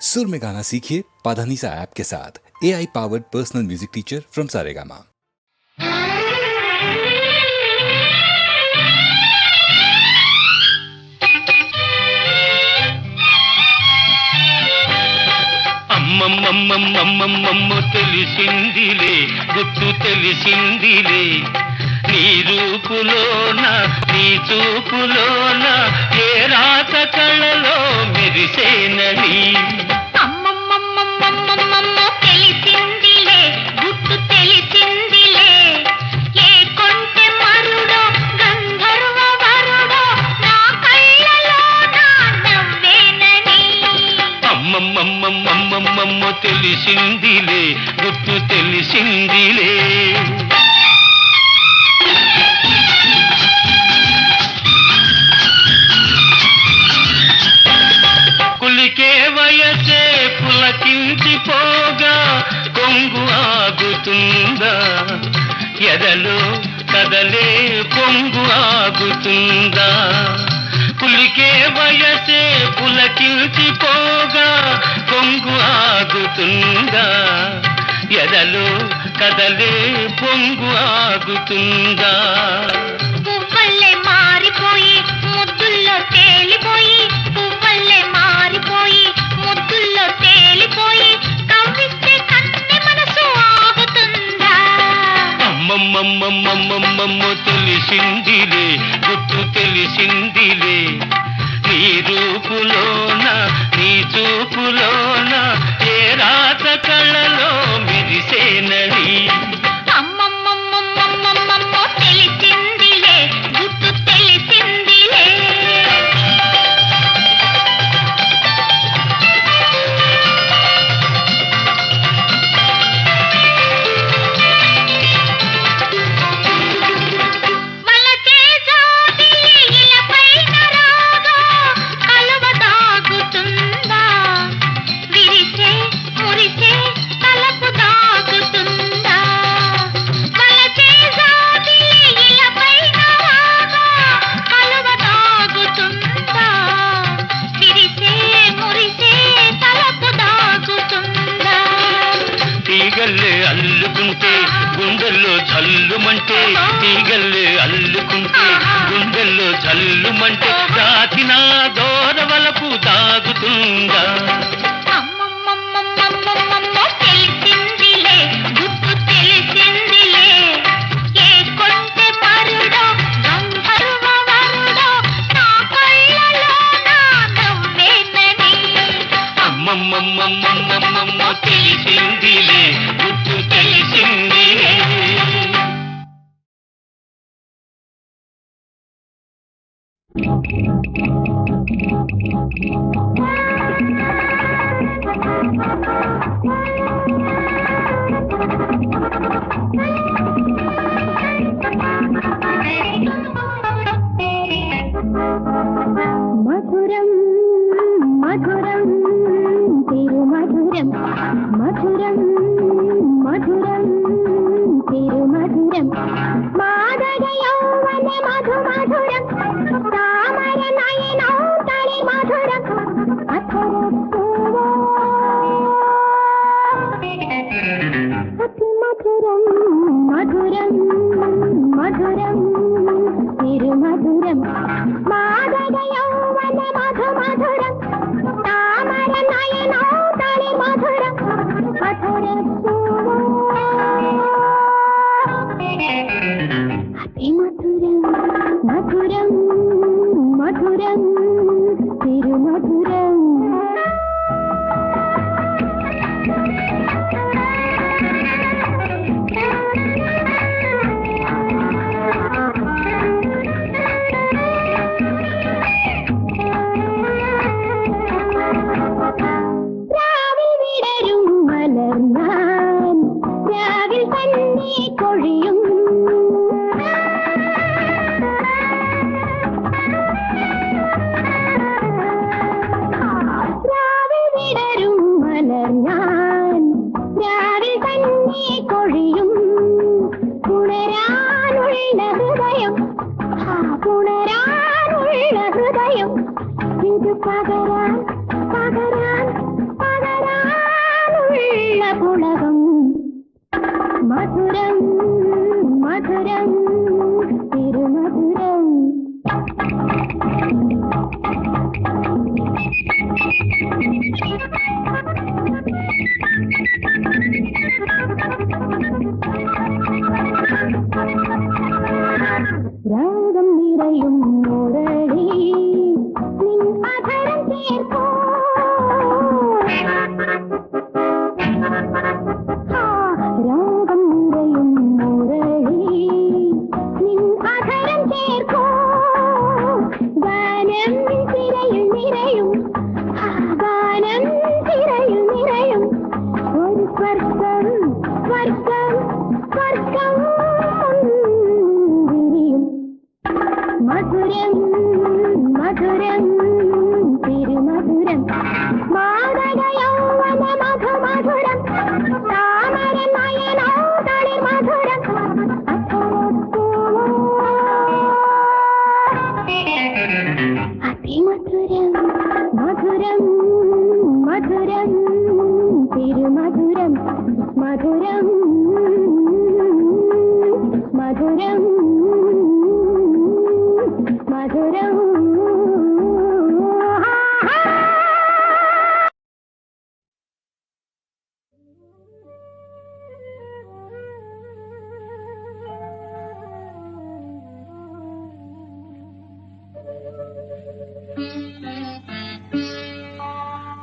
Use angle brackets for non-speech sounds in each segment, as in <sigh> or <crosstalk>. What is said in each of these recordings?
सुर में गाना सीखिए पाधानीसा ऐप के साथ A I powered personal music teacher from Saregama అమ్మమ్మమ్మమ్మమ్మమ్మ తెలిసిందిలే గుర్తు తెలిసిందిలే నీ రూపులోన నీ చూపులోన ఏ రాత కళ్ళలో మెరిసేనని. తెలిసిందిలే గుర్తు తెలిసిందిలే. కులికే వయసే పులకించిపోగా కొంగు ఆగుతుందా? ఎదలో కదలే పొంగు ఆగుతుందా? పులికే వయసే పులకించిపోగా కొంగు ఆగుతుందా? ఎదలో కదలే పొంగు ఆగుతుందా? తెలిసిందిలే గుర్తు తెలిసిందిలే. అమ్మమ్మమ్మమ్మమ్మమ్మ తెలిసిందిలే గుర్తు తెలిసిందిలే. మధురం మధురం. మధురం మధురం మధురం తిరుమధురం. మాదగ యౌవన మధు మధురం.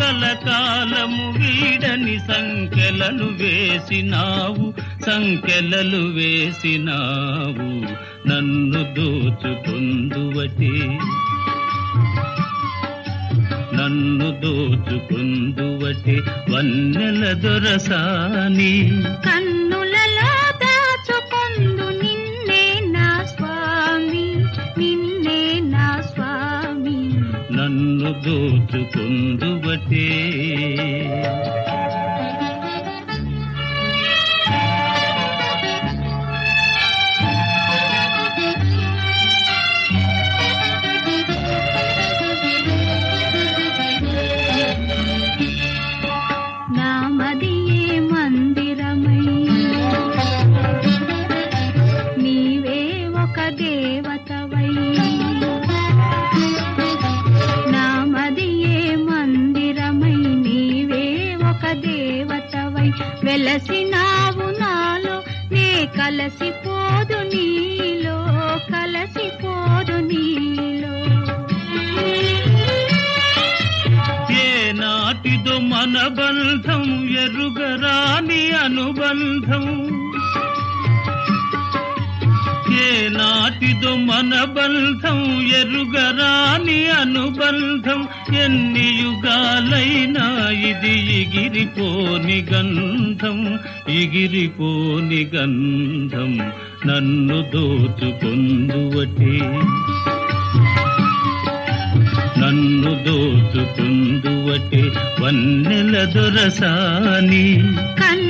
నీవు కలకాలము వీడని సంకెలలు వేసినావు సంకెలలు వేసినావు నన్ను దోచుకుందువటి. నన్ను దోచుకుందువటి వన్నెల దొరసాని. కన్ను దోచుకుందువటే వెలసినావు నాలో నే కలసిపోదు నీలో కలసిపోదు నీలో. ఏ నాటిదో మన బంధం ఎరుగరాని అనుబంధం. నాటిదో మన బంధం ఎరుగరాని అనుబంధం. ఎన్ని యుగాలైనా ఇది ఎగిరిపోని గంధం ఎగిరిపోని గంధం నన్ను దోచుకొందువటే. నన్ను దోచుకుందువటే వన్నెల దొరసాని. కన్ను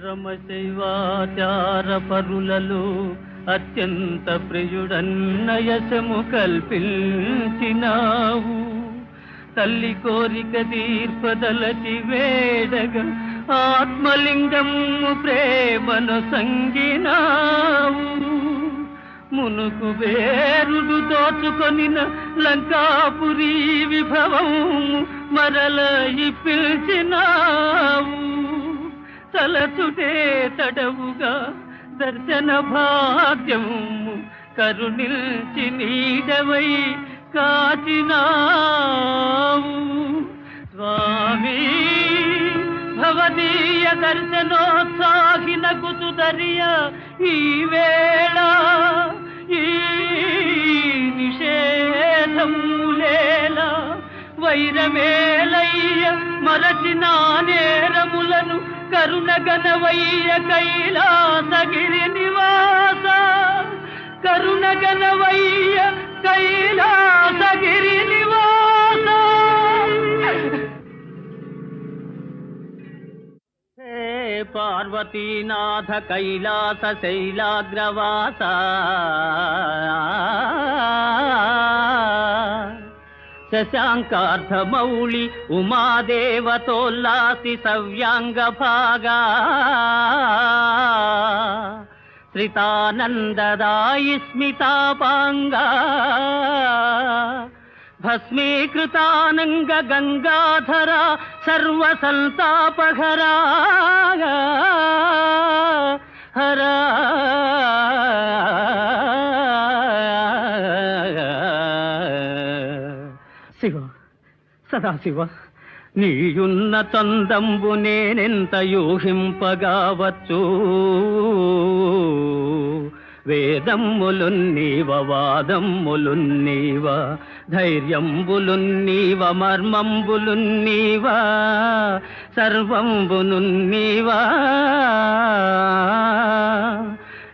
పరమశైవాచార పరులలో అత్యంత ప్రియుడన్నయశము కల్పించినావు. తల్లి కోరిక తీర్పదలచి వేడగా ఆత్మలింగము ప్రేమను సంగినావు. మునుకు వేరుడు దోచుకొనిన లంకాపురి విభవం మరల పిలిచినావు తలచుటే తడవుగా దర్శన భాగ్యము కరుణిల్చి నీడవై కాచినావు. స్వామి భవదీయ దర్శనోత్సాహిన కుతుదరియ ఈ వేళ ఈ నిషేధములేల వైరమేలయ్య మరచిన నేరములను కరుణగనవయ్య కైలాసగిరి నివాస. కరుణగనవయ్య కైలాసగిరి నివాస. హే పార్వతీనాథ కైలాస శైలాగ్రవాస. శశాంకార్ధమౌళి ఉమాదేవతోల్లాసి సవ్యాంగ భాగా. శ్రితానందదాయి స్మితాపాంగా భస్మీకృతానంగ గంగాధరా సర్వసంతాపహరా. హరా. శివ సదాశివ నీయున్న చందంబు నేనెంత యూహింపగావచ్చు? వేదమ్ములున్నీవ వాదమ్ములున్నీవ ధైర్యంబులున్నీవ మర్మంబులున్నీవ సర్వంబునున్నీవా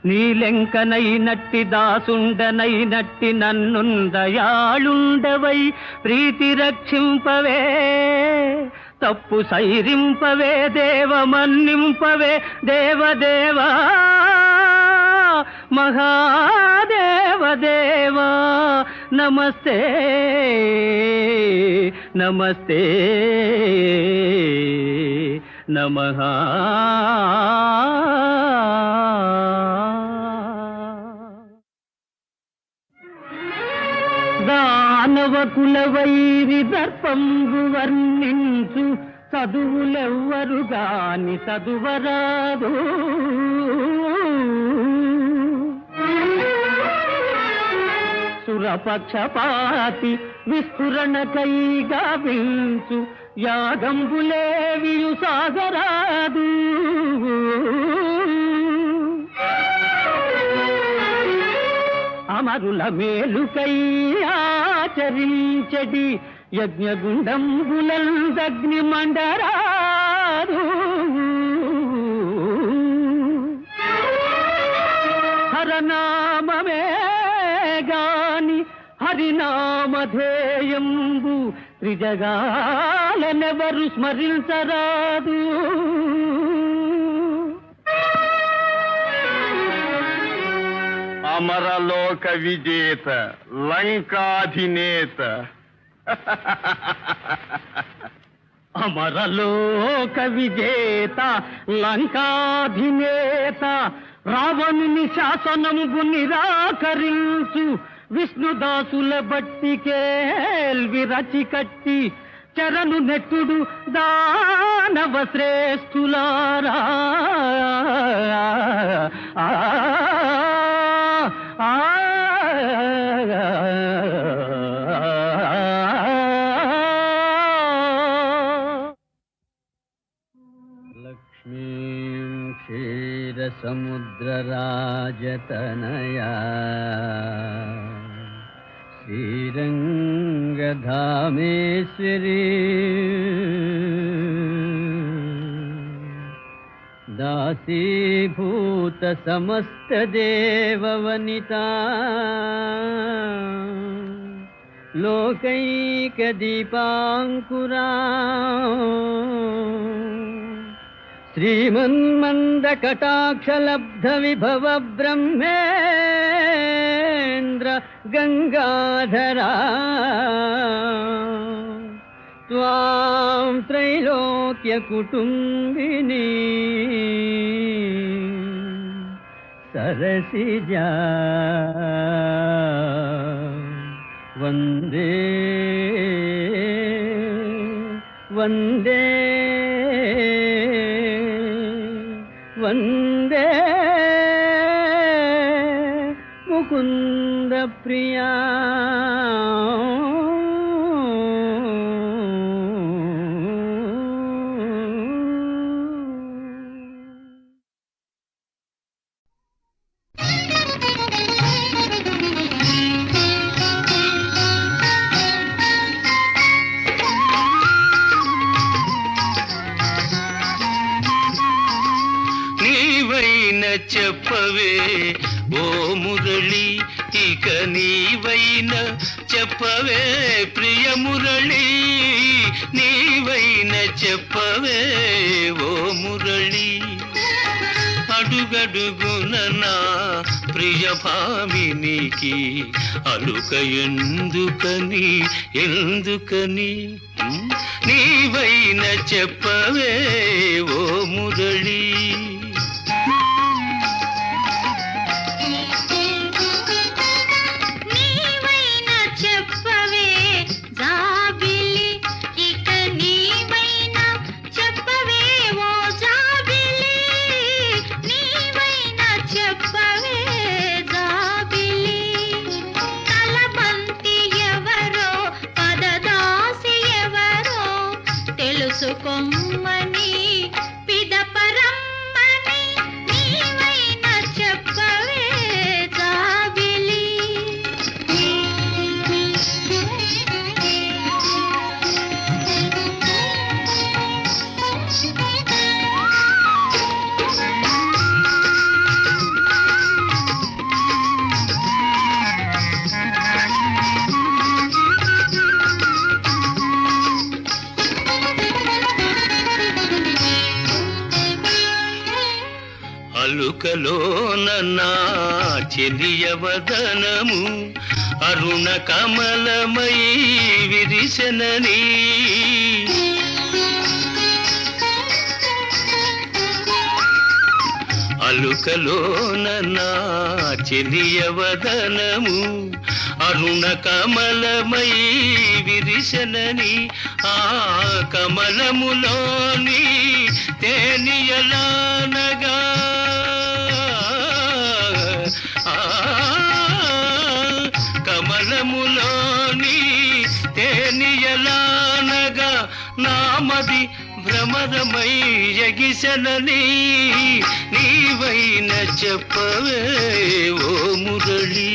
నీలెంకనైనట్టి దాసుండనైనట్టి నన్నుందయాళుండవై ప్రీతి రక్షింపవే తప్పు సైరింపవే దేవమన్నింపవే దేవదేవా మహాదేవదేవా నమస్తే నమస్తే నమః దానవ కులవైరి దర్పంబు వర్ణించు చదువులెవ్వరు గాని చదువరాదు. సురపక్షపాతి విస్ఫురణకై గావించు యాగంబులేవియు సాగరాదు. అమరుల మేలుకై ఆచరించడి యజ్ఞగుండంబులందగ్ని మండరారు హరనామమే గాని హరినామధేయంబు త్రిజగాలనెవరు స్మరించరాదు. అమరలోక విజేత లంకాధినేత. <laughs> అమరలోక విజేత లంకాధినేత రావణుని శాసనము నిరాకరించు విష్ణుదాసుల బట్టికేల్వి రచి కట్టి చరణు నెట్టుడు దానవ శ్రేష్ఠులారా. समुद्रराजतनया। श्रीरङ्गधामेश्वरी। दासीभूतसमस्तदेववनिता। लोकैकदीपाङ्कुरा లోకైకదీపాంకురా శ్రీమన్మందకటాక్షలబ్ధ విభవ బ్రహ్మేంద్ర గంగాధరా త్వాం త్రైలోక్య కుటుంబిని প্রিয়া చెప్పవే ఓ మురళి. అడుగడుగున నా ప్రియ భామినికి అలుక ఎందుకని? ఎందుకని నీవైన చెప్పవే ఓ మురళీ. కరుణ కమలమై విరిశనని అలుకలోన నా చెలియవదనము అరుణ కమలమై విరిశనని ఆ కమలములోని తేనియలానగా నామది భ్రమరమై ఎగిసెనని నీవైన చెప్పవే ఓ మురళీ.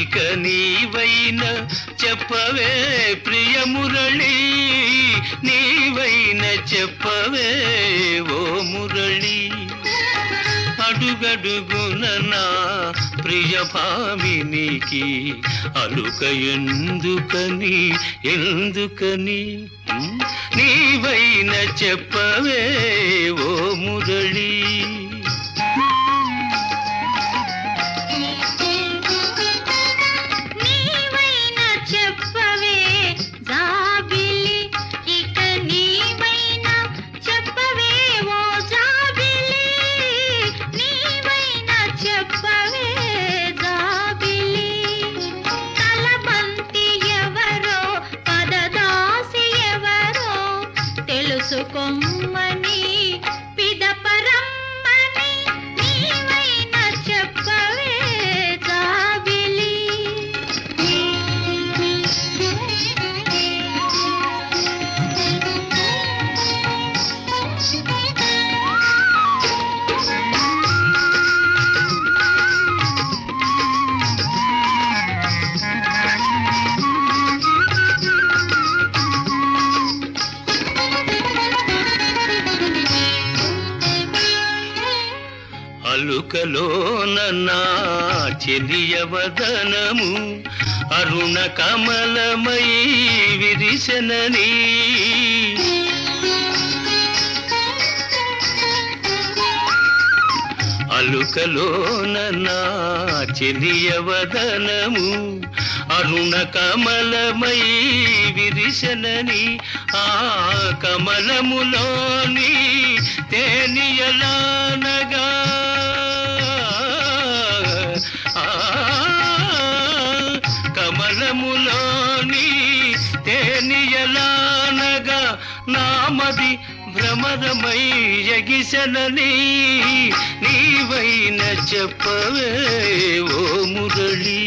ఇక నీవైన చెప్పవే ప్రియ మురళి నీవైన చెప్పవే ఓ మురళి. అడుగడుగున నా ప్రియ భామినికి అలుక ఎందుకని? ఎందుకని నీవైన చెప్పవే ఓ మురళీ. వదనము. అరుణ కమలమై విరిశనని అలుకలోన నా చెలియవదనము అరుణ కమలమై విరిశనని ఆ కమలములోని తేనియలానగా మది భ్రమరమై ఎగిసెనని నీవైన చెప్పవే ఓ మురళీ.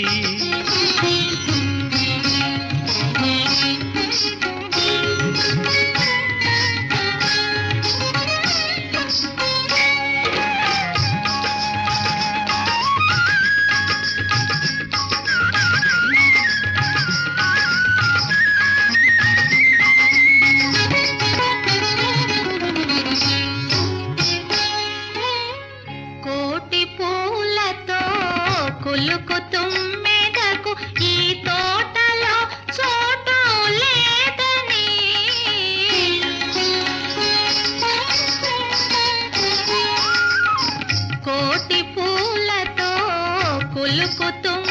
तुम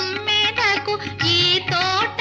तो